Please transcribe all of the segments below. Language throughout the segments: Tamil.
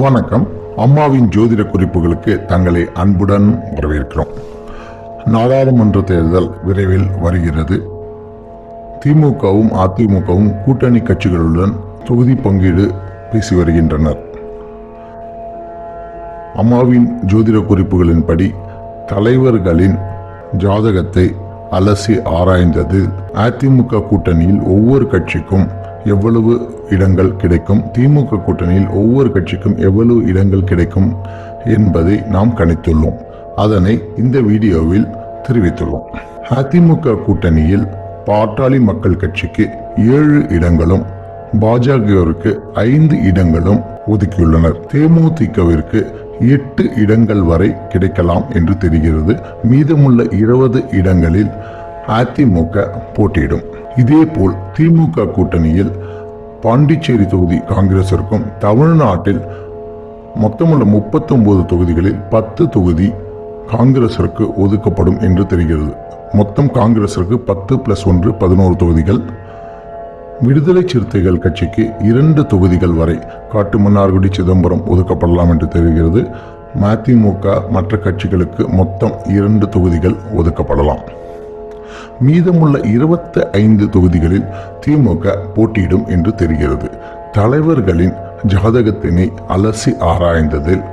வணக்கம். அம்மாவின் ஜோதிட குறிப்புகளுக்கு தங்களை அன்புடன் வரவேற்கிறோம். நாடாளுமன்ற தேர்தல் விரைவில் வருகிறது. திமுகவும் அதிமுகவும் கூட்டணி கட்சிகளுடன் தொகுதி பங்கீடு பேசி வருகின்றனர். அம்மாவின் ஜோதிட குறிப்புகளின்படி தலைவர்களின் ஜாதகத்தை அலசி ஆராய்ந்தது அதிமுக கூட்டணியில் ஒவ்வொரு கட்சிக்கும் எவ்வளவு இடங்கள் கிடைக்கும்? திமுக கூட்டணியில் ஒவ்வொரு கட்சிக்கும் எவ்வளவு இடங்கள் கிடைக்கும் என்பதை நாம் கணித்துள்ளோம். அதனை இந்த வீடியோவில் தெரிவித்துள்ளோம். அதிமுக கூட்டணியில் பாட்டாளி மக்கள் கட்சிக்கு ஏழு இடங்களும் பாஜகவிற்கு ஐந்து இடங்களும் ஒதுக்கியுள்ளனர். தேமுதிகவிற்கு எட்டு இடங்கள் வரை கிடைக்கலாம் என்று தெரிகிறது. மீதமுள்ள இருபது இடங்களில் அதிமுக போட்டியிடும். இதேபோல் திமுக கூட்டணியில் பாண்டிச்சேரி தொகுதி காங்கிரசிற்கும் தமிழ்நாட்டில் மொத்தமுள்ள முப்பத்தொன்பது தொகுதிகளில் பத்து தொகுதி காங்கிரசிற்கு ஒதுக்கப்படும் என்று தெரிகிறது. மொத்தம் காங்கிரசிற்கு பத்து பிளஸ் ஒன்று பதினோரு தொகுதிகள். விடுதலை சிறுத்தைகள் கட்சிக்கு இரண்டு தொகுதிகள் வரை காட்டுமன்னார்குடி சிதம்பரம் ஒதுக்கப்படலாம் என்று தெரிகிறது. மதிமுக மற்ற கட்சிகளுக்கு மொத்தம் இரண்டு தொகுதிகள் ஒதுக்கப்படலாம். மீதமுள்ள இருபத்தி ஐந்து தொகுதிகளில் திமுக போட்டியிடும் என்று தெரிகிறது. தலைவர்களின் ஜாதகத்தினை அலசி ஆராய்ந்ததில்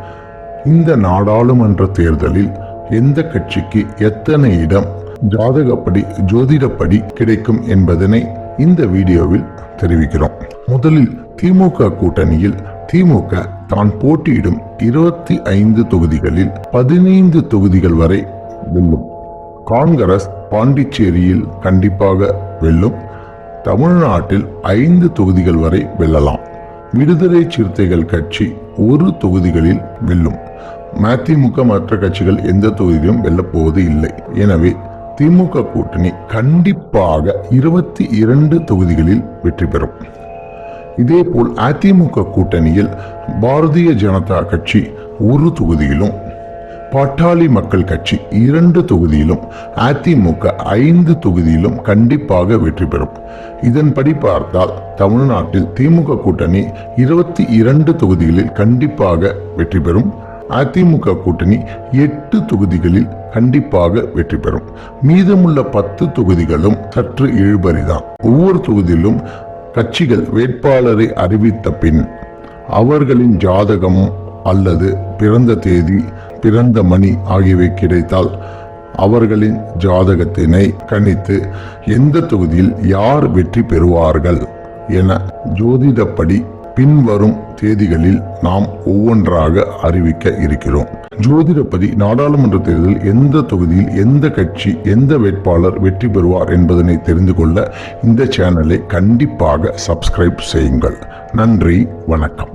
இந்த நாடாளுமன்ற தேர்தலில் எந்த கட்சிக்கு எத்தனை இடம் ஜாதகப்படி ஜோதிடப்படி கிடைக்கும் என்பதனை இந்த வீடியோவில் தெரிவிக்கிறோம். முதலில் திமுக கூட்டணியில் திமுக தான் போட்டியிடும் இருபத்தி ஐந்து தொகுதிகளில் பதினைந்து தொகுதிகள் வரை வெல்லும். காங்கிரஸ் பாண்டிச்சேரியில் கண்டிப்பாக வெல்லும். தமிழ்நாட்டில் ஐந்து தொகுதிகள் வரை வெல்லலாம். விடுதலை சிறுத்தைகள் கட்சி ஒரு தொகுதிகளில் வெல்லும். மதிமுக மற்ற கட்சிகள் எந்த தொகுதியிலும் வெல்லப்போவது இல்லை. எனவே திமுக கூட்டணி கண்டிப்பாக இருபத்தி இரண்டு தொகுதிகளில் வெற்றி பெறும். இதேபோல் அதிமுக கூட்டணியில் பாரதிய ஜனதா கட்சி ஒரு தொகுதியிலும் பாட்டாளி மக்கள் கட்சி இரண்டு தொகுதியிலும் அதிமுக ஐந்து தொகுதியிலும் கண்டிப்பாக வெற்றி பெறும். இதன்படி பார்த்தால் தமிழ்நாட்டில் திமுக கூட்டணி இருபத்தி இரண்டு தொகுதிகளில் கண்டிப்பாக வெற்றி பெறும். அதிமுக கூட்டணி எட்டு தொகுதிகளில் கண்டிப்பாக வெற்றி பெறும். மீதமுள்ள பத்து தொகுதிகளும் சற்று இழுபறிதான். ஒவ்வொரு தொகுதியிலும் கட்சிகள் வேட்பாளரை அறிவித்த பின் அவர்களின் ஜாதகம் அல்லது பிறந்த தேதி பிறந்த மணி ஆகியவை கிடைத்தால் அவர்களின் ஜாதகத்தினை கணித்து எந்த தொகுதியில் யார் வெற்றி பெறுவார்கள் என ஜோதிடப்படி பின்வரும் தேதிகளில் நாம் ஒவ்வொன்றாக அறிவிக்க இருக்கிறோம். ஜோதிடப்படி நாடாளுமன்ற தேர்தலில் எந்த தொகுதியில் எந்த கட்சி எந்த வேட்பாளர் வெற்றி பெறுவார் என்பதனை தெரிந்து கொள்ள இந்த சேனலை கண்டிப்பாக சப்ஸ்கிரைப் செய்யுங்கள். நன்றி வணக்கம்.